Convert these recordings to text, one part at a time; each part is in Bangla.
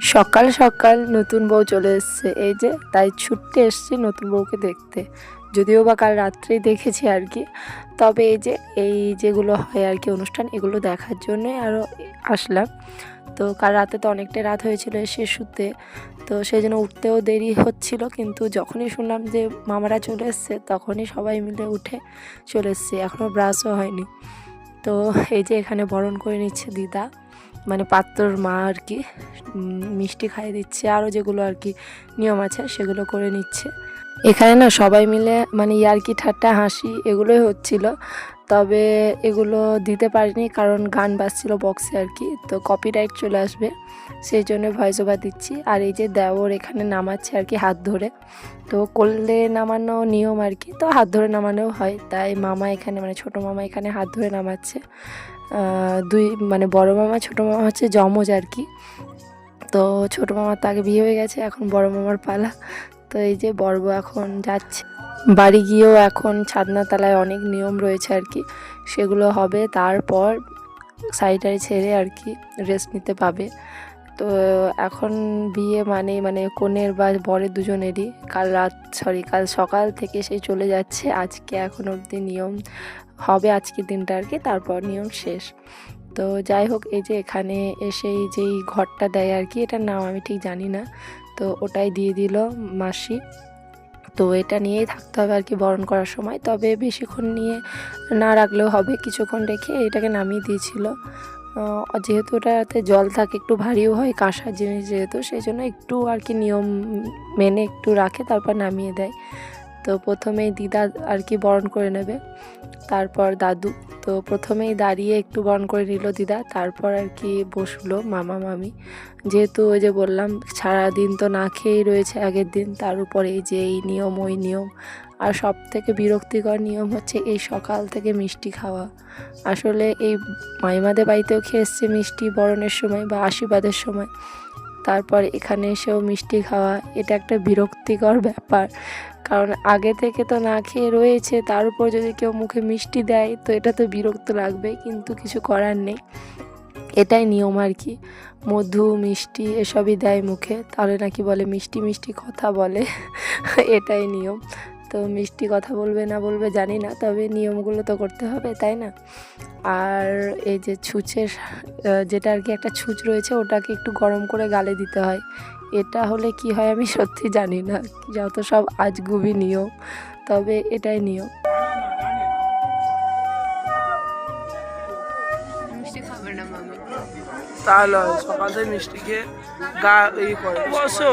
সকাল সকাল নতুন বউ চলে এসছে। এই যে, তাই ছুটতে এসছি নতুন বউকে দেখতে। যদিও বা কাল রাত্রেই দেখেছি আর কি। তবে এই যে, এই যেগুলো হয় আর কি অনুষ্ঠান, এগুলো দেখার জন্যই আরও আসলাম। তো কাল রাতে তো অনেকটাই রাত হয়েছিল এসে শুতে। তো সেই জন্য উঠতেও দেরি হচ্ছিল, কিন্তু যখনই শুনলাম যে মামারা চলে এসছে, তখনই সবাই মিলে উঠে চলে এসছে। এখনও ব্রাশও হয়নি। তো এই যে, এখানে বরণ করে নিচ্ছে দিদা। মানে পাত্রর মা আর কি মিষ্টি খাইয়ে দিচ্ছে। আরও যেগুলো আর কি নিয়ম আছে, সেগুলো করে নিচ্ছে। এখানে না সবাই মিলে মানে ইয়ার্কি, ঠাট্টা, হাসি এগুলোই হচ্ছিল। তবে এগুলো দিতে পারিনি কারণ গান বাজছিল বক্সে আর কি, তো কপিরাইট চলে আসবে। সেই জন্য ভয়েস ওভার দিচ্ছি। আর এই যে দেওর এখানে নামাচ্ছে আর কি হাত ধরে। তো করলে নামানো নিয়ম আর কি, তো হাত ধরে নামানো হয়। তাই মামা এখানে মানে ছোট মামা এখানে হাত ধরে নামাচ্ছে। দুই মানে বড় মামা, ছোটো মামা হচ্ছে যমজ আর কি। তো ছোটো মামার তো আগে বিয়ে হয়ে গেছে, এখন বড় মামার পালা। তো এই যে বড় বউ এখন যাচ্ছে। বাড়ি গিয়েও এখন ছাদনা তালায় অনেক নিয়ম রয়েছে আর কি। সেগুলো হবে, তারপর সাইডারি ছেড়ে আর কি রেস্ট নিতে পাবে। তো এখন বিয়ে মানে মানে কনের বা বরের দুজনেরই। কাল রাত সরি কাল সকাল থেকে সেই চলে যাচ্ছে। আজকে এখন অবধি নিয়ম হবে আজকের দিনটা আর কি, তারপর নিয়ম শেষ। তো যাই হোক, এই যে এখানে এসে যেই ঘরটা দেয় আর কি, এটার নাম আমি ঠিক জানি না। তো ওটাই দিয়ে দিল মাসি। তো এটা নিয়েই থাকতে হবে আর কি বরণ করার সময়। তবে বেশিক্ষণ নিয়ে না রাখলেও হবে কিছুক্ষণ রেখে, এটাকে নামিয়ে দিয়েছিল। যেহেতু ওটাতে জল থাকে, একটু ভারীও হয়, কাঁসার জিনিস যেহেতু, সেই জন্য একটু আর কি নিয়ম মেনে একটু রাখে, তারপর নামিয়ে দেয়। তো প্রথমেই দিদা আর কি বরণ করে নেবে। তারপর দাদু, তো প্রথমেই দাঁড়িয়ে একটু বরণ করে নিল দিদা, তারপর আর কি বসল মামা, মামি। যেহেতু ওই যে বললাম সারা দিন তো না খেয়েই রয়েছে আগের দিন, তার উপরে এই যে এই নিয়ম, ওই নিয়ম। আর সব থেকে বিরক্তিকর নিয়ম হচ্ছে এই সকাল থেকে মিষ্টি খাওয়া। আসলে এই মাইমাদের বাড়িতেও খেয়ে এসছে মিষ্টি বরণের সময় বা আশীর্বাদের সময়। তারপর এখানে এসেও মিষ্টি খাওয়া, এটা একটা বিরক্তিকর ব্যাপার। কারণ আগে থেকে তো না খেয়ে রয়েছে, তার উপর যদি কেউ মুখে মিষ্টি দেয়, তো এটা তো বিরক্ত লাগবে, কিন্তু কিছু করার নেই। এটাই নিয়ম আর কি। মধু, মিষ্টি এসবই দেয় মুখে, তাহলে নাকি বলে মিষ্টি মিষ্টি কথা বলে? এটাই নিয়ম। তো মিষ্টি কথা বলবে না বলবে জানি না তবে নিয়মগুলো তো করতে হবে তাই না? আর এই যে ছুঁচের যেটা আর কি একটা ছুঁচ রয়েছে ওটাকে একটু গরম করে গালে দিতে হয়। এটা হলে কি হয় আমি সত্যি জানি না যত সব আজগুবি নিয়ম তবে এটাই নিয়ম। মিষ্টি খাবে না মামি। তাহলে সকাল মিষ্টি খেয়ে গা ই করে। বসো।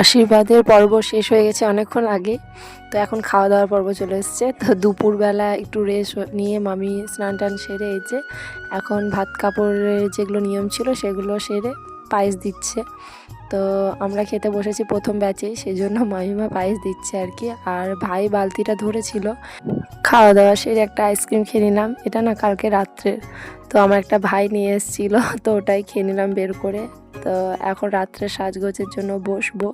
আশীর্বাদের পর্ব শেষ হয়ে গেছে অনেকক্ষণ আগে। তো এখন খাওয়া দাওয়ার পর্ব চলে এসছে। তো দুপুরবেলা একটু রেস্ট নিয়ে মামি স্নান টান সেরে যে এখন ভাত কাপড়ের যেগুলো নিয়ম ছিল সেগুলো সেরে পায়েস দিচ্ছে। তো আমরা খেতে বসেছি প্রথম ব্যাচে সেই জন্য মামিমা পায়েস দিচ্ছে আর কি। আর ভাই বালতিটা ধরেছিল। খাওয়া দাওয়া সেরে একটা আইসক্রিম খেয়ে নিলাম। এটা না কালকে রাত্রের তো আমার একটা ভাই নিয়ে এসেছিল, তো ওটাই খেয়ে নিলাম বের করে। তো এখন রাত্রে সাজগোজের জন্য বসবো।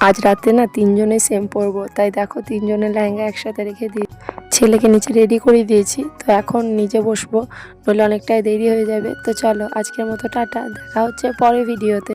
আজ রাতে না তিনজনে সেম পরবো। তাই দেখো তিনজনের লেহেঙ্গা একসাথে রেখে দিই। ছেলেকে নিচে রেডি করে দিয়েছি, তো এখন নিজে বসবো, নইলে অনেকটাই দেরি হয়ে যাবে। তো চলো, আজকের মতো টাটা, দেখা হচ্ছে পরে ভিডিওতে